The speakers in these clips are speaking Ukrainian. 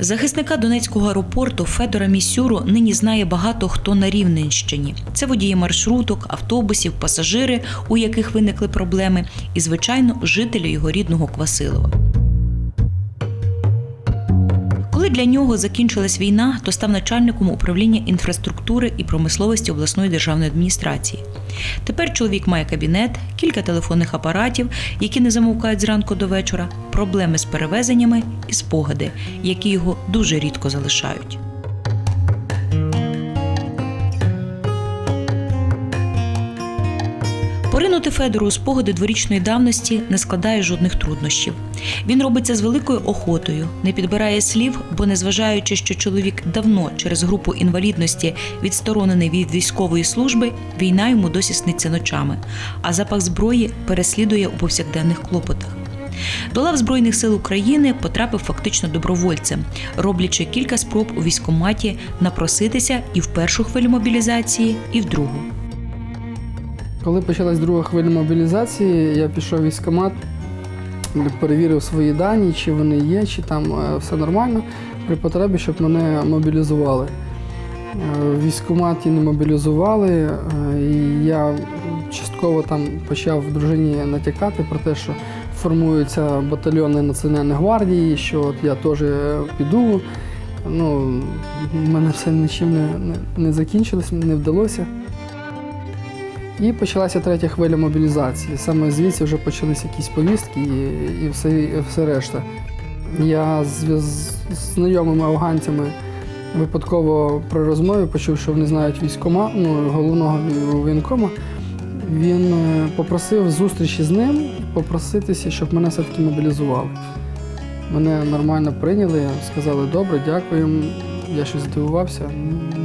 Захисника Донецького аеропорту Федора Місюру нині знає багато хто на Рівненщині. Це водії маршруток, автобусів, пасажири, у яких виникли проблеми, і, звичайно, жителі його рідного Квасилова. Коли для нього закінчилась війна, то став начальником управління інфраструктури і промисловості обласної державної адміністрації. Тепер чоловік має кабінет, кілька телефонних апаратів, які не замовкають зранку до вечора, проблеми з перевезеннями і спогади, які його дуже рідко залишають. Поринути Федору у спогади дворічної давності не складає жодних труднощів. Він робить це з великою охотою, не підбирає слів, бо, незважаючи, що чоловік давно через групу інвалідності відсторонений від військової служби, війна йому досі сниться ночами, а запах зброї переслідує у повсякденних клопотах. До лав Збройних сил України потрапив фактично добровольцем, роблячи кілька спроб у військкоматі напроситися і в першу хвилю мобілізації, і в другу. Коли почалась друга хвиля мобілізації, я пішов в військкомат, перевірив свої дані, чи вони є, чи там е, все нормально, при потребі, щоб мене мобілізували. Е, військкоматі не мобілізували, е, і я частково там почав дружині натякати про те, що формуються батальйони Національної гвардії, що от я теж піду. Ну, в мене все нічим не, не, не закінчилось, не вдалося. І почалася третя хвиля мобілізації. Саме звідси вже почалися якісь повістки і, і, все, і все решта. Я з, з знайомими афганцями випадково при розмові почув, що вони знають військома, ну, головного воєнкома. Він е, попросив зустрічі з ним, попроситися, щоб мене все-таки мобілізували. Мене нормально прийняли, сказали, добре, дякуємо. Я щось здивувався,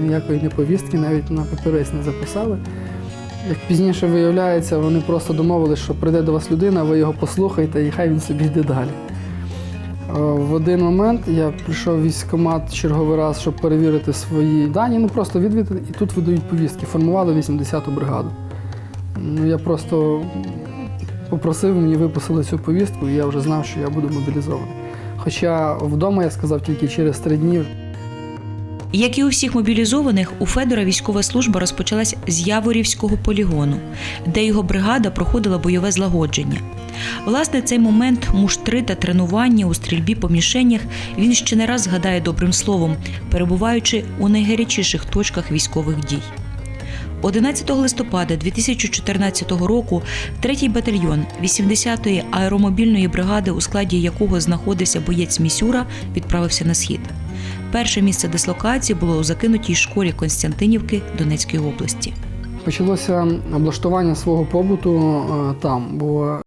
ніякої не повістки навіть на папірець не записали. Як пізніше виявляється, вони просто домовилися, що прийде до вас людина, ви його послухаєте і хай він собі йде далі. Е, В один момент я прийшов в військкомат черговий раз, щоб перевірити свої дані, ну просто відвідати, і тут видають повістки. Формували 80-ту бригаду. Ну, я просто попросив, мені виписали цю повістку, і я вже знав, що я буду мобілізований. Хоча вдома я сказав тільки через три дні. Як і у всіх мобілізованих, у Федора військова служба розпочалась з Яворівського полігону, де його бригада проходила бойове злагодження. Власне, цей момент муштри та тренування у стрільбі по мішенях він ще не раз згадає добрим словом, перебуваючи у найгарячіших точках військових дій. 11 листопада 2014 року третій батальйон 80-ї аеромобільної бригади, у складі якого знаходився боєць Місюра, відправився на схід. Перше місце дислокації було у закинутій школі Константинівки Донецької області. Почалося облаштування свого побуту е, там, бо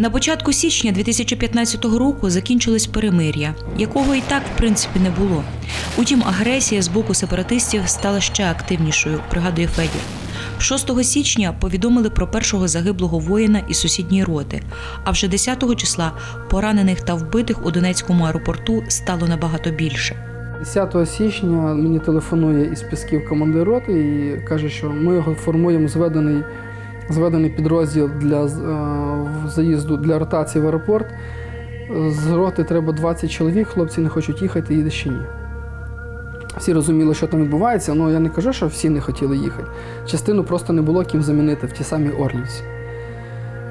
На початку січня 2015 року закінчилось перемир'я, якого і так в принципі не було. Утім, агресія з боку сепаратистів стала ще активнішою, пригадує Федір. 6 січня повідомили про першого загиблого воїна із сусідньої роти. А вже 10 числа поранених та вбитих у Донецькому аеропорту стало набагато більше. 10 січня мені телефонує із Пісків командир роти і каже, що ми його формуємо зведений, зведений підрозділ для е, заїзду для ротації в аеропорт. З роти треба 20 чоловік, хлопці не хочуть їхати, їдеш чи ні. Всі розуміли, що там відбувається, але я не кажу, що всі не хотіли їхати. Частину просто не було ким замінити в ті самі Орлівці.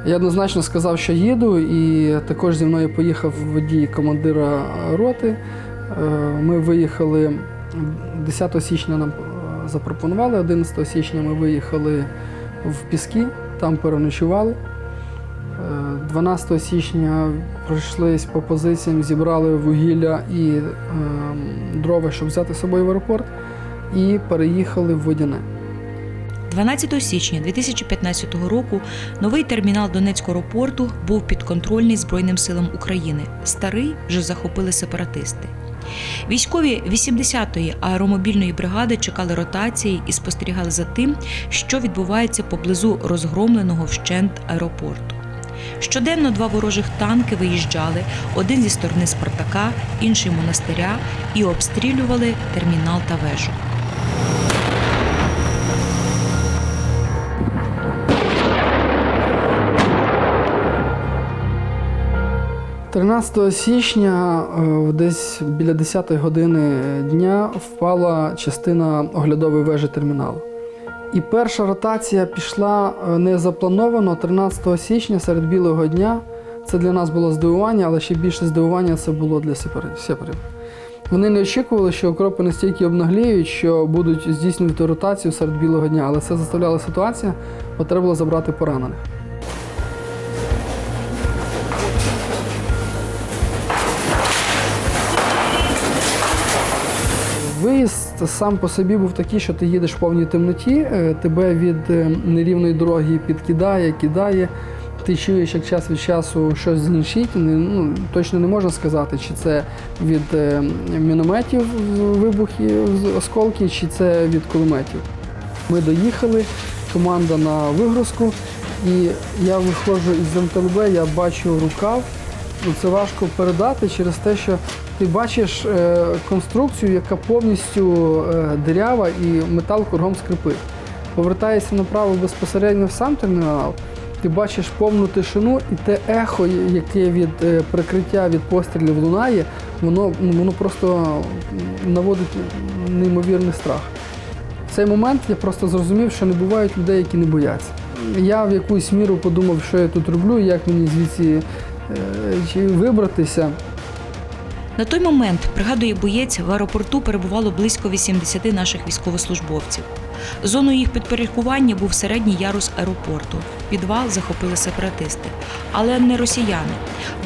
Я однозначно сказав, що їду, і також зі мною поїхав водій командира роти. Е, Ми виїхали 10 січня нам е, запропонували, 11 січня ми виїхали в Піски, там переночували. Е, 12 січня пройшлись по позиціям, зібрали вугілля і е, дрова, щоб взяти з собою в аеропорт, і переїхали в Водяне. 12 січня 2015 року новий термінал Донецького аеропорту був підконтрольний Збройним силам України. Старий вже захопили сепаратисти. Військові 80-ї аеромобільної бригади чекали ротації і спостерігали за тим, що відбувається поблизу розгромленого вщент аеропорту. Щоденно два ворожих танки виїжджали, один зі сторони Спартака, інший монастиря, і обстрілювали термінал та вежу. 13 січня, е, десь біля 10 години дня, впала частина оглядової вежі терміналу. І перша ротація пішла незаплановано не заплановано 13 січня серед білого дня. Це для нас було здивування, але ще більше здивування це було для сепарів. Вони не очікували, що окропи настільки обнагліють, що будуть здійснювати ротацію серед білого дня, але це заставляла ситуація, бо треба було забрати поранених. Сам по собі був такий, що ти їдеш в повній темноті, е, тебе від е, нерівної дороги підкидає, кидає. Ти чуєш, як час від часу щось. Не- Ну, точно не можна сказати, чи це від е, мінометів вибухи, осколки, чи це від кулеметів. Ми доїхали, команда на вигрузку, і я виходжу із МТЛБ, я бачу рукав. Ну, Це важко передати через те, що ти бачиш е, конструкцію, яка повністю е, дирява і метал кругом скрипить. Повертаєшся направо безпосередньо в сам термінал, ти бачиш повну тишину, і те ехо, яке від е, прикриття від пострілів лунає, воно, ну, воно просто наводить неймовірний страх. В цей момент я просто зрозумів, що не бувають людей, які не бояться. Я в якусь міру подумав, що я тут роблю, як мені звідси чи вибратися. На той момент, пригадує боєць, в аеропорту перебувало близько 80 наших військовослужбовців. Зоною їх підпорядкування був середній ярус аеропорту. Підвал захопили сепаратисти, але не росіяни.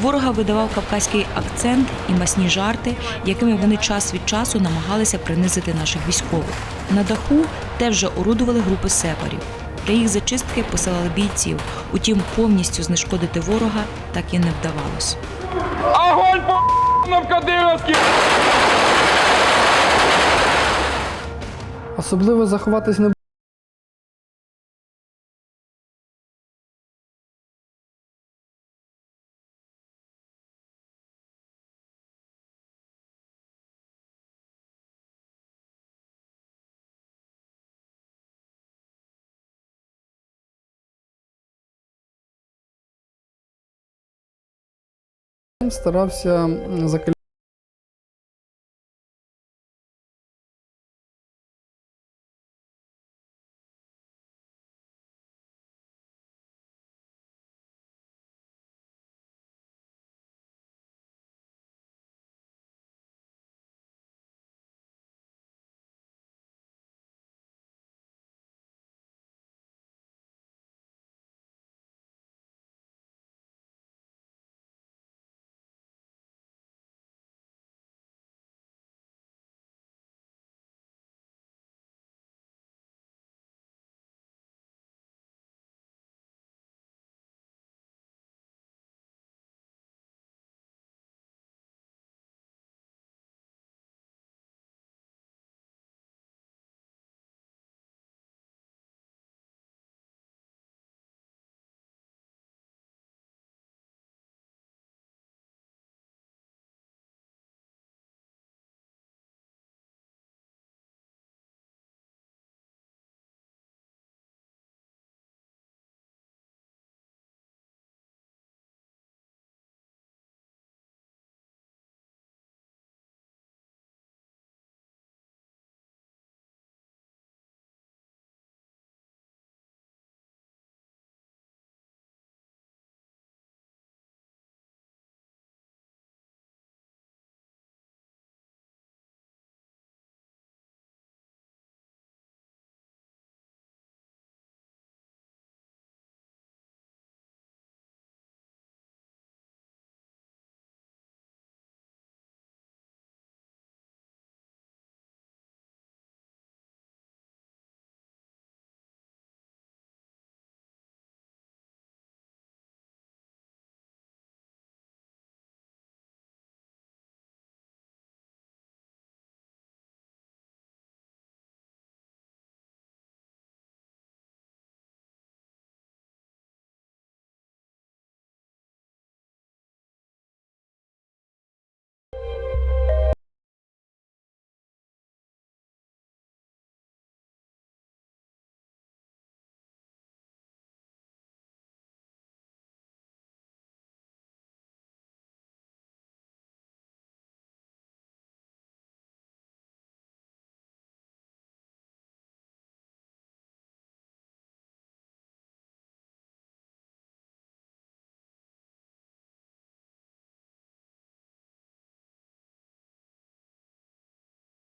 Ворога видавав кавказький акцент і масні жарти, якими вони час від часу намагалися принизити наших військових. На даху теж орудували групи сепарів. Для їх зачистки посилали бійців. Утім, повністю знешкодити ворога так і не вдавалось. Огонь по Кадировський! Особливо заховатись не старався закаляти